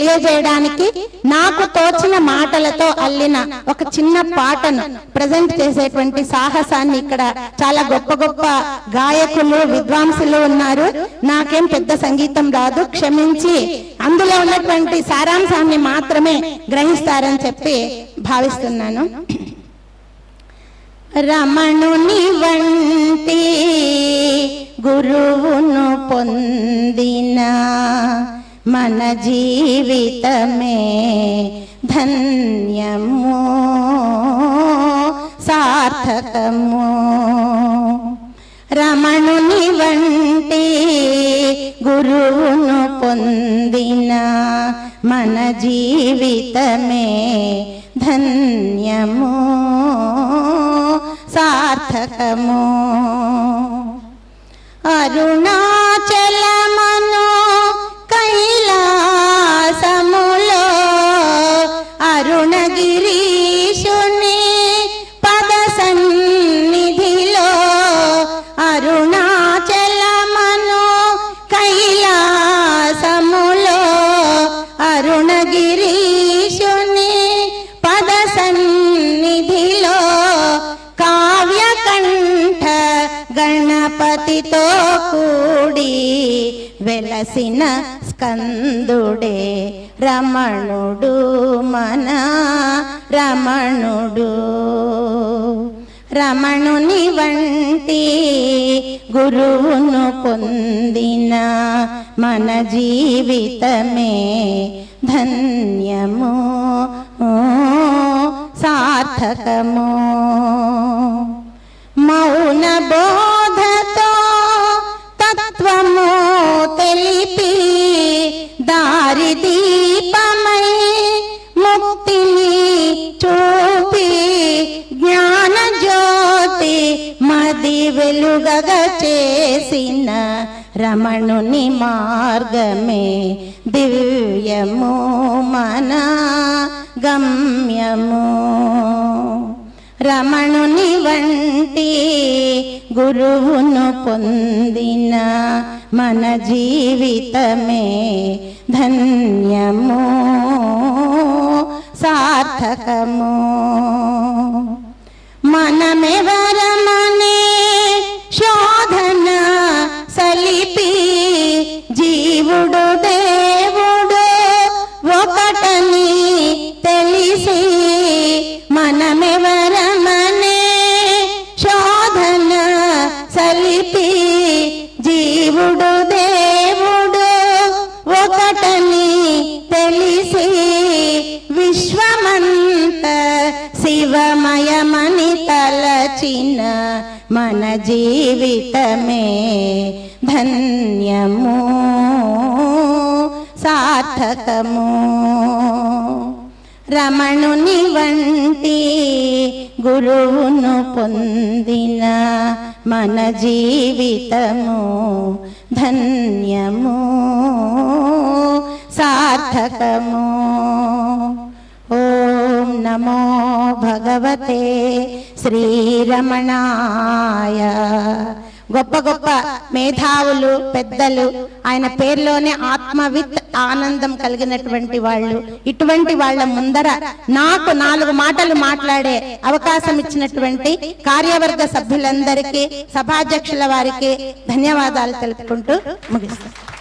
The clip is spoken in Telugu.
తెలియజేయడానికి నాకు తోచిన మాటలతో అల్లిన ఒక చిన్న పాటను ప్రజెంట్ చేసేటువంటి సాహసాన్ని ఇక్కడ చాలా గొప్ప గొప్ప గాయకులు విద్వాంసులు ఉన్నారు. నాకేం పెద్ద సంగీతం రాదు. క్షమించి. అందులో ఉన్నటువంటి సారాంశాన్ని మాత్రమే గ్రహిస్తారని చెప్పి భావిస్తున్నాను. రమణుని మన జీవితమే ధన్యము సార్థకము రమణుని వంటి గురువును పొందిన మన జీవితమే ధన్యము సార్థకము అరుణాచలమను గణపతితో కూడి వెలసిన స్కందుడే రమణుడు మన రమణుడు. రమణుని వంటి గురువును పొందిన మన జీవితమే ధన్యము సార్థకము. దీపమై ముక్తిని చూపి జ్ఞాన జ్యోతి మది వెలుగగ చేసిన రమణుని మార్గమే దివ్యము మన గమ్యము రమణుని వంటి గురువును పొందిన మన జీవితమే ధన్యము సార్థకము. మనమెవరమనే తలచిన మన జీవితమే ధన్యము సార్థకము. రమణుని వంటి గురువును పొందిన మన జీవితము ధన్యము సార్థకము. ఓం నమో భగవతే శ్రీరమణాయ. గొప్ప గొప్ప మేధావులు పెద్దలు ఆయన పేరులోనే ఆత్మవిత్ ఆనందం కలిగినటువంటి వాళ్ళు. ఇటువంటి వాళ్ళ ముందర నాకు నాలుగు మాటలు మాట్లాడే అవకాశం ఇచ్చినటువంటి కార్యవర్గ సభ్యులందరికీ సభాధ్యక్షుల వారికి ధన్యవాదాలు తెలుపుకుంటూ ముగిస్తాను